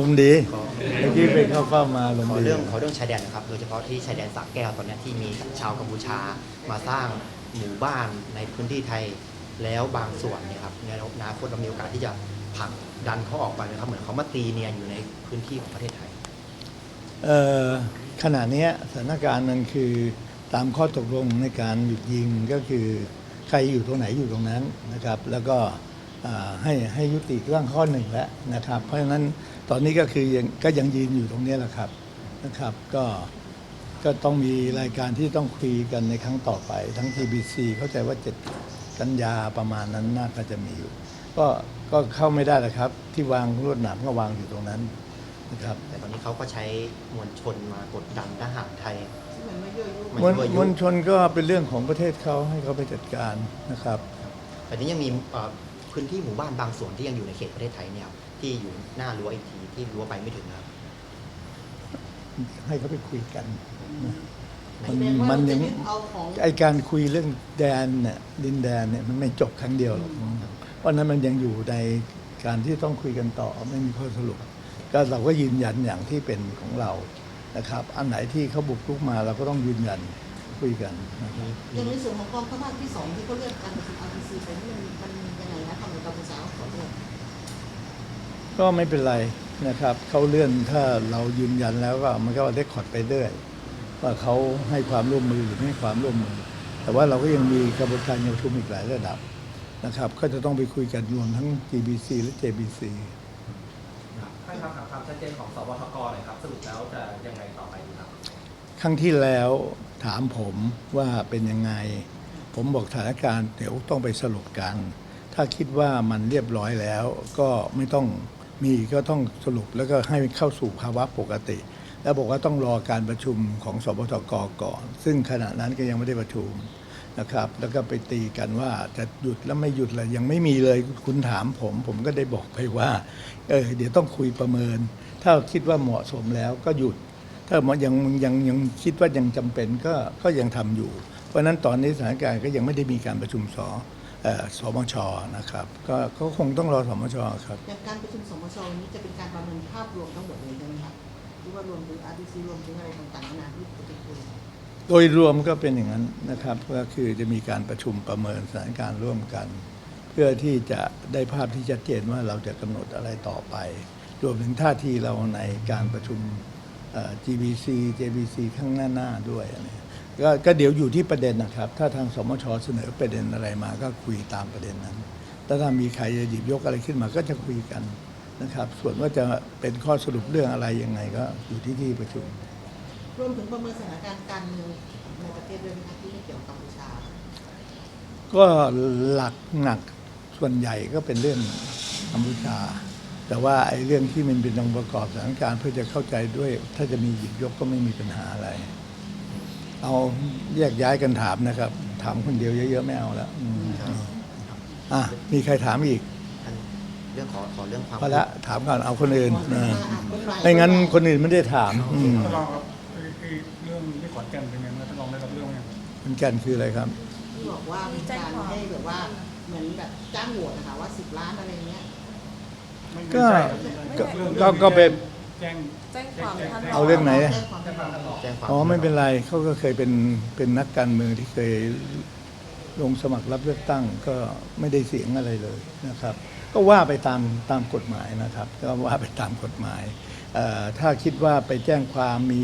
ลมณ์ดีขอเมื่อกี้ไปเข้าเฝ้ามาลมขอณ์ดีเรื่องขอเรื่องชายแดนนะครับ โดยเฉพาะที่ชายแดนสระแก้วตอนนี้ที่มีชาวกัมพูชามาสร้างหมู่บ้านในพื้นที่ไทย แล้วบางส่วนเนี่ยครับในอนาคตเรามีโอกาสที่จะผลักดันเขาออกไปนะครับเหมือนเขามาตีเนียนอยู่ในพื้นที่ของประเทศไทยเอ่อขณะเนี้ยสถานการณ์มันคือตามข้อตกลงในการหยุดยิงก็คือใครอยู่ตรงไหนอยู่ตรงนั้นนะครับ แล้วก็อ่าให้ให้ยุติเรื่องข้อหนึ่งแล้วนะครับ เพราะฉะนั้น ตอนนี้ก็คือยังก็ยังยืนอยู่ตรงเนี้ยแหละครับนะครับ ก็ก็ต้องมีรายการที่ต้องคุยกันในครั้งต่อไป ทั้ง TBC เข้าใจว่าเจ็ดกันยาประมาณนั้นน่าจะมีอยู่ ก็ก็เข้าไม่ได้แล้วครับ ที่วางลวดหนามก็วางอยู่ตรงนั้นนะครับแต่ตอนนี้เขาก็ใช้มวลชนมากดดันทหารไทยเหมือนมายั่วยุมันมวลยั่วยุมวลชนก็เป็นเรื่องของประเทศเขาให้เขาไปจัดการนะครับแต่นี้ยังมีเอ่อพื้นที่หมู่บ้านบางส่วนที่ยังอยู่ในเขตประเทศไทยเนี่ย ที่อยู่หน้ารั้วอีกทีที่รั้วไปไม่ถึงนะครับ ให้เขาไปคุยกันนะแสมันดงว่ามันเรายังจะยึดเอาของไอการคุยเรื่องแดนเนี่ยดินแดนเนี่ยมันไม่จบครั้งเดียวหรอกเพราะฉะนั้นมันยังอยู่ในการที่ต้องคุยกันต่อไม่มีข้อสรุป ก็เราก็ยืนยันอย่างที่เป็นของเรานะครับ อันไหนที่เขาบุกรุกมาเราก็ต้องยืนยันคุยกันนะครับอย่างในส่วนของกองทัพภาคที่สองที่เขาเรียกการประชุม RPC ไปนี่มันมันยังไงนะคำในกัมพูชาขอโทษ ก็ไม่เป็นไรนะครับเขาเลื่อนถ้าเรายืนยันแล้วก็มันก็ได้คอร์ดไปเรื่อยว่าเขาให้ความร่วมมือหรือไม่ให้ความร่วมมือ แต่ว่าเราก็ยังมีกระบวนการประชุมอีกหลายระดับนะครับ ก็จะต้องไปคุยกันรวมทั้ง GBC และ JBC ท่านครับถามความชัดเจนของสบทกหน่อยครับ สรุปแล้วจะยังไงต่อไปดีครับ ครั้งที่แล้วถามผมว่าเป็นยังไง ผมบอกสถานการณ์เดี๋ยวต้องไปสรุปกัน ถ้าคิดว่ามันเรียบร้อยแล้วก็ไม่ต้อง มีก็ต้องสรุปแล้วก็ให้เข้าสู่ภาวะปกติ แล้วบอกว่าต้องรอการประชุมของสบทกก่อน ซึ่งขณะนั้นก็ยังไม่ได้ประชุมนะครับ แล้วก็ไปตีกันว่าจะหยุดแล้วไม่หยุดเลยยังไม่มีเลยคุณถามผม ผมก็ได้บอกไปว่าเออเดี๋ยวต้องคุยประเมิน ถ้าคิดว่าเหมาะสมแล้วก็หยุด ถ้ามันยังยังยังคิดว่ายังจำเป็นก็ก็ยังทำอยู่ เพราะฉะนั้นตอนนี้สถานการณ์ก็ยังไม่ได้มีการประชุมสอ สมชนะครับก็ก็คงต้องรอสมชครับอย่างการประชุมสมชวันนี้จะเป็นการประเมินภาพรวมทั้งหมดเลยใช่ไหมครับหรือว่ารวมถึง RPC รวมถึงอะไรต่างๆนานาที่จะไปคุยโดยรวมก็เป็นอย่างนั้นนะครับก็คือจะมีการประชุมประเมินสถานการณ์ร่วมกัน เพื่อที่จะได้ภาพที่ชัดเจนว่าเราจะกำหนดอะไรต่อไป รวมถึงท่าทีเราในการประชุมเอ่อ GBC JBC ข้างหน้าหน้าๆด้วยอะไร ก็ก็เดี๋ยวอยู่ที่ประเด็นนะครับ ถ้าทางสมชเสนอประเด็นอะไรมาก็คุยตามประเด็นนั้นแต่ถ้ามีใครจะหยิบยกอะไรขึ้นมาก็จะคุยกันนะครับ ส่วนว่าจะเป็นข้อสรุปเรื่องอะไรยังไงก็อยู่ที่ที่ประชุม รวมถึงประเมินสถานการณ์การเมืองในประเทศด้วยนะครับที่ไม่เกี่ยวกับกัมพูชา ก็หลักหนักส่วนใหญ่ก็เป็นเรื่องกัมพูชา แต่ว่าไอ้เรื่องที่มันเป็นองค์ประกอบสถานการณ์เพื่อจะเข้าใจด้วย ถ้าจะมีหยิบยกก็ไม่มีปัญหาอะไร เอาแยกย้ายกันถามนะครับ ถามคนเดียวเยอะๆไม่เอาแล้วอืมอะมีใครถามอีกท่านเรื่องขอขอเรื่องความพอละถามก่อนเอาคนอื่นขอเอออะคนไหนไม่งั้นคนอื่นไม่ได้ถามอืมท่านรองครับไอ้ไอ้เรื่องที่ขอนแก่นเป็นไงบ้างท่านรองได้รับเรื่องไหมครับเป็นกันคืออะไรครับ ที่บอกว่ามีการให้แบบว่าเหมือนแบบจ้างโหวตนะคะว่าสิบล้านอะไรเงี้ยไม่ก็ไม่ใช่ครับก็เรื่องก็ก็เป็น แจ้งแจ้งความท่านเอาเรื่องไหน แจ้งความท่านฟังท่านรอง แจ้งความอ๋อไม่เป็นไรเขาก็เคยเป็นเป็นนักการเมืองที่เคยลงสมัครรับเลือกตั้งก็ไม่ได้เสียงอะไรเลยนะครับ ก็ว่าไปตามตามกฎหมายนะครับ ก็ว่าไปตามกฎหมายเอ่อถ้าคิดว่าไปแจ้งความมี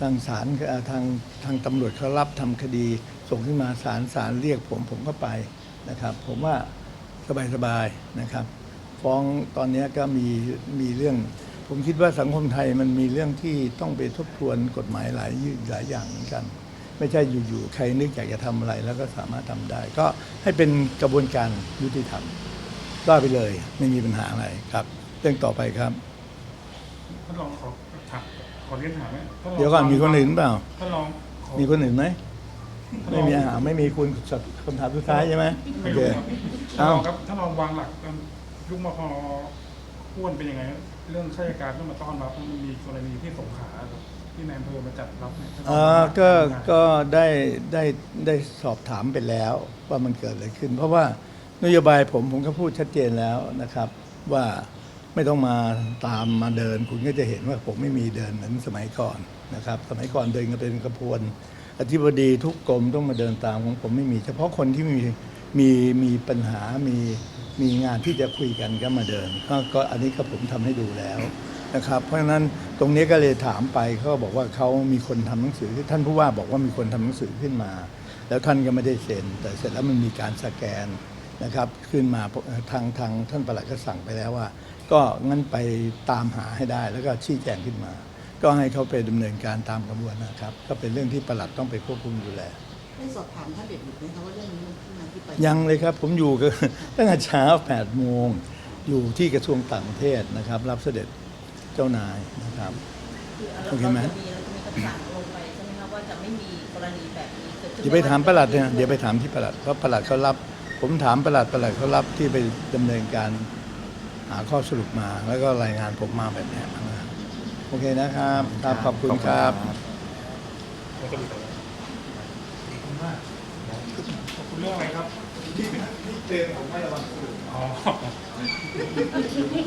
ทางศาลเอ่อทางทางตำรวจเขารับทำคดี ส่งขึ้นมาศาลศาลเรียกผมผมก็ไปนะครับ ผมว่าสบายๆนะครับ ฟ้องตอนนี้ก็มีมีเรื่อง ผมคิดว่าสังคมไทยมันมีเรื่องที่ต้องไปทบทวนกฎหมายหลายหลายอย่างเหมือนกัน ไม่ใช่อยู่ๆใครนึกอยากจะทำอะไรแล้วก็สามารถทำได้ ก็ให้เป็นกระบวนการยุติธรรมก็ไปเลยไม่มีปัญหาอะไรครับ เรื่องต่อไปครับท่านรองขอถามขอเรียนถามไหมท่าลงเดี๋ยวก่อนมีคนอื่นเปล่าท่านรองขอมีคนอื่นไหมท่านรไม่องมีอาหารไม่มีคุณสับคำถามสุดท้ายใช่ไหมโอไม่เครู้ครับท่านเอ้ารองครับท่านรองวางหลักการยุคมพ อ้วนเป็นยังไง เรื่องข้าราชการต้องมาต้อนรับมันมีกรณีที่สงขลาครับที่นายอำเภอมาจัดรับเนี่ยท่านรองเออก็ก็ได้ได้ได้สอบถามไปแล้วว่ามันเกิดอะไรขึ้น เพราะว่านโยบายผมผมก็พูดชัดเจนแล้วนะครับ ว่าไม่ต้องมาตามมาเดิน คุณก็จะเห็นว่าผมไม่มีเดินเหมือนสมัยก่อนนะครับ สมัยก่อนเดินกันเป็นกระพวนอธิบดีทุกกรมต้องมาเดินตามของผมไม่มี เฉพาะคนที่มีมีมีปัญหามี มีงานที่จะคุยกันก็มาเดินก็ก็อันนี้ก็ผมทำให้ดูแล้วนะครับ เพราะฉะนั้นตรงนี้ก็เลยถามไปเขาบอกว่าเขามีคนทำหนังสือท่านผู้ว่าบอกว่ามีคนทำหนังสือขึ้นมา แล้วท่านก็ไม่ได้เซ็น แต่เสร็จแล้วมันมีการสแกนนะครับ ขึ้นมาทางทางท่านประหลัดก็สั่งไปแล้วว่า ก็งั้นไปตามหาให้ได้แล้วก็ชี้แจงขึ้นมา ก็ให้เขาไปดำเนินการตามกระบวนนะครับ ก็เป็นเรื่องที่ประหลัดต้องไปควบคุมดูแล ได้สอบถามท่านเด็ดบุตรไหมคะว่าเรื่องนี้มันที่มาที่ไปยังเลยครับผมอยู่กับ ตั้งแต่เช้า8โมงอยู่ที่กระทรวงต่างประเทศนะครับ รับเสด็จเจ้านายนะครับ คือเราโอเคไหมจะมีเราจะมีคำสั่งลงไปใช่ไหมคะว่าจะไม่มีกรณีแบบนี้เกิดขึ้นเดี๋ยวไปถามประหลัดเนี่ยเดี๋ยวไปถามที่ประหลัดเพราะประหลัดเขารับ ผมถามประหลัดประหลัดเขารับที่ไปดำเนินการหาข้อสรุปมา แล้วก็รายงานผมมาแบบเนี้ยนะครับโอเคนะครับครับขอบคุณครับ มันก็มี แต่ขอบคุณเรื่องอะไรครับ ที่เตือนผมไม่ระวังอ๋อ